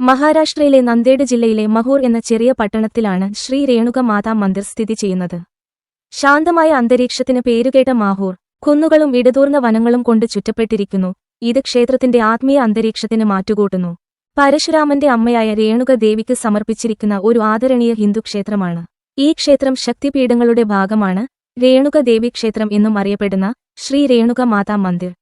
മഹാരാഷ്ട്രയിലെ നന്ദേഡ് ജില്ലയിലെ മഹൂർ എന്ന ചെറിയ പട്ടണത്തിലാണ് ശ്രീ രേണുക മാതാ മന്ദിർ സ്ഥിതി ചെയ്യുന്നത്. ശാന്തമായ അന്തരീക്ഷത്തിന് പേരുകേട്ട മാഹൂർ കുന്നുകളും ഇടതൂർന്ന വനങ്ങളും കൊണ്ട് ചുറ്റപ്പെട്ടിരിക്കുന്നു. ഇത് ക്ഷേത്രത്തിന്റെ ആത്മീയ അന്തരീക്ഷത്തിന് മാറ്റുകൂട്ടുന്നു. പരശുരാമന്റെ അമ്മയായ രേണുക ദേവിക്ക് സമർപ്പിച്ചിരിക്കുന്ന ഒരു ആദരണീയ ഹിന്ദു ക്ഷേത്രമാണ്. ഈ ക്ഷേത്രം ശക്തിപീഠങ്ങളുടെ ഭാഗമാണ് രേണുക ദേവി ക്ഷേത്രം എന്നും അറിയപ്പെടുന്ന ശ്രീ രേണുക മാതാ മന്ദിർ.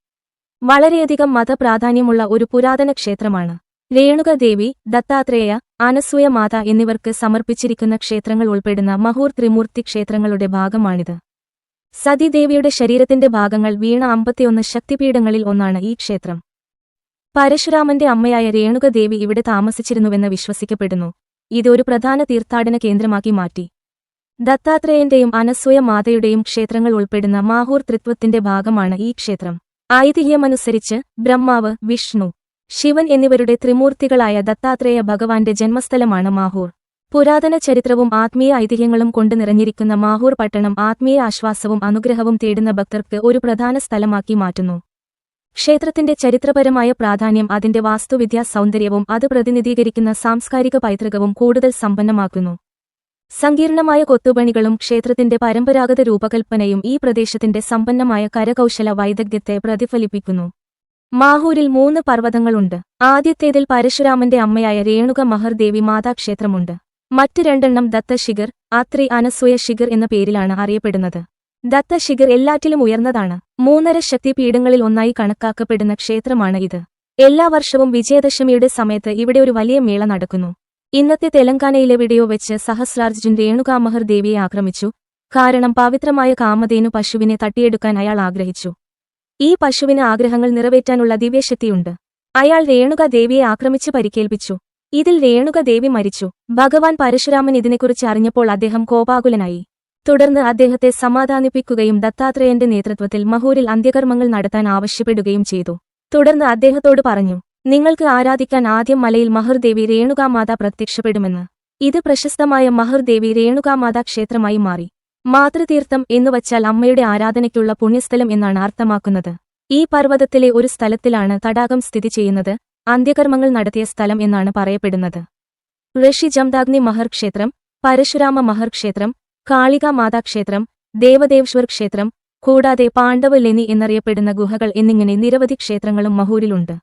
വളരെയധികം മതപ്രാധാന്യമുള്ള ഒരു പുരാതന ക്ഷേത്രമാണ്. രേണുക ദേവി ദത്താത്രേയ അനസൂയ മാത എന്നിവർക്ക് സമർപ്പിച്ചിരിക്കുന്ന ക്ഷേത്രങ്ങൾ ഉൾപ്പെടുന്ന മഹൂർ ത്രിമൂർത്തി ക്ഷേത്രങ്ങളുടെ ഭാഗമാണിത്. സതിദേവിയുടെ ശരീരത്തിന്റെ ഭാഗങ്ങൾ വീണ അമ്പത്തിയൊന്ന് ശക്തിപീഠങ്ങളിൽ ഒന്നാണ് ഈ ക്ഷേത്രം. പരശുരാമന്റെ അമ്മയായ രേണുകദേവി ഇവിടെ താമസിച്ചിരുന്നുവെന്ന് വിശ്വസിക്കപ്പെടുന്നു. ഇത് ഒരു പ്രധാന തീർത്ഥാടന കേന്ദ്രമാക്കി മാറ്റി. ദത്താത്രേയന്റെയും അനസൂയ മാതയുടെയും ക്ഷേത്രങ്ങൾ ഉൾപ്പെടുന്ന മാഹൂർ ത്രിത്വത്തിന്റെ ഭാഗമാണ് ഈ ക്ഷേത്രം. ഐതിഹ്യമനുസരിച്ച് ബ്രഹ്മാവ് വിഷ്ണു ശിവൻ എന്നിവരുടെ ത്രിമൂർത്തികളായ ദത്താത്രേയ ഭഗവാന്റെ ജന്മസ്ഥലമാണ് മാഹൂർ. പുരാതന ചരിത്രവും ആത്മീയ ഐതിഹ്യങ്ങളും കൊണ്ട് നിറഞ്ഞിരിക്കുന്ന മാഹൂർ പട്ടണം ആത്മീയ ആശ്വാസവും അനുഗ്രഹവും തേടുന്ന ഭക്തർക്ക് ഒരു പ്രധാന സ്ഥലമാക്കി മാറ്റുന്നു. ക്ഷേത്രത്തിന്റെ ചരിത്രപരമായ പ്രാധാന്യം അതിന്റെ വാസ്തുവിദ്യാ സൗന്ദര്യവും അത് പ്രതിനിധീകരിക്കുന്ന സാംസ്കാരിക പൈതൃകവും കൂടുതൽ സമ്പന്നമാക്കുന്നു. സങ്കീർണമായ കൊത്തുപണികളും ക്ഷേത്രത്തിന്റെ പരമ്പരാഗത രൂപകൽപ്പനയും ഈ പ്രദേശത്തിന്റെ സമ്പന്നമായ കരകൗശല വൈദഗ്ധ്യത്തെ പ്രതിഫലിപ്പിക്കുന്നു. മാഹൂരിൽ മൂന്ന് പർവതങ്ങളുണ്ട്. ആദ്യത്തേതിൽ പരശുരാമന്റെ അമ്മയായ രേണുക മഹർദേവി മാതാക്ഷേത്രമുണ്ട്. മറ്റു രണ്ടെണ്ണം ദത്തശിഖർ ആത്രി അനസൂയ ശിഖർ എന്ന പേരിലാണ് അറിയപ്പെടുന്നത്. ദത്തശിഖർ എല്ലാറ്റിലും ഉയർന്നതാണ്. മൂന്നര ശക്തിപീഠങ്ങളിൽ ഒന്നായി കണക്കാക്കപ്പെടുന്ന ക്ഷേത്രമാണ് ഇത്. എല്ലാ വർഷവും വിജയദശമിയുടെ സമയത്ത് ഇവിടെ ഒരു വലിയ മേള നടക്കുന്നു. ഇന്നത്തെ തെലങ്കാനയിലെവിടെയോ വെച്ച് സഹസ്രാർജുൻ രേണുകാമഹർ ദേവിയെ ആക്രമിച്ചു. കാരണം പവിത്രമായ കാമധേനു പശുവിനെ തട്ടിയെടുക്കാൻ അയാൾ ആഗ്രഹിച്ചു. ഈ പശുവിന് ആഗ്രഹങ്ങൾ നിറവേറ്റാനുള്ള ദിവ്യശക്തിയുണ്ട്. അയാൾ രേണുക ദേവിയെ ആക്രമിച്ച് പരിക്കേൽപ്പിച്ചു. ഇതിൽ രേണുക ദേവി മരിച്ചു. ഭഗവാൻ പരശുരാമൻ ഇതിനെക്കുറിച്ച് അറിഞ്ഞപ്പോൾ അദ്ദേഹം കോപാകുലനായി. തുടർന്ന് അദ്ദേഹത്തെ സമാധാനിപ്പിക്കുകയും ദത്താത്രേയന്റെ നേതൃത്വത്തിൽ മഹൂരിൽ അന്ത്യകർമ്മങ്ങൾ നടത്താൻ ആവശ്യപ്പെടുകയും ചെയ്തു. തുടർന്ന് അദ്ദേഹത്തോട് പറഞ്ഞു നിങ്ങൾക്ക് ആരാധിക്കാൻ ആദ്യം മലയിൽ മഹർദേവി രേണുകാമാത പ്രത്യക്ഷപ്പെടുമെന്ന്. ഇത് പ്രശസ്തമായ മഹർദേവി രേണുകാമാത ക്ഷേത്രമായി മാറി. മാതൃതീർത്ഥം എന്നുവച്ചാൽ അമ്മയുടെ ആരാധനയ്ക്കുള്ള പുണ്യസ്ഥലം എന്നാണ് അർത്ഥമാക്കുന്നത്. ഈ പർവതത്തിലെ ഒരു സ്ഥലത്തിലാണ് തടാകം സ്ഥിതി ചെയ്യുന്നത്. അന്ത്യകർമ്മങ്ങൾ നടത്തിയ സ്ഥലം എന്നാണ് പറയപ്പെടുന്നത്. ഋഷി ജംദാഗ്നി മഹർ ക്ഷേത്രം പരശുരാമ മഹർ ക്ഷേത്രം കാളിക മാതാക്ഷേത്രം ദേവദേവശ്വർ ക്ഷേത്രം കൂടാതെ പാണ്ഡവ ലെനി എന്നറിയപ്പെടുന്ന ഗുഹകൾ എന്നിങ്ങനെ നിരവധി ക്ഷേത്രങ്ങളും മഹൂരിലുണ്ട്.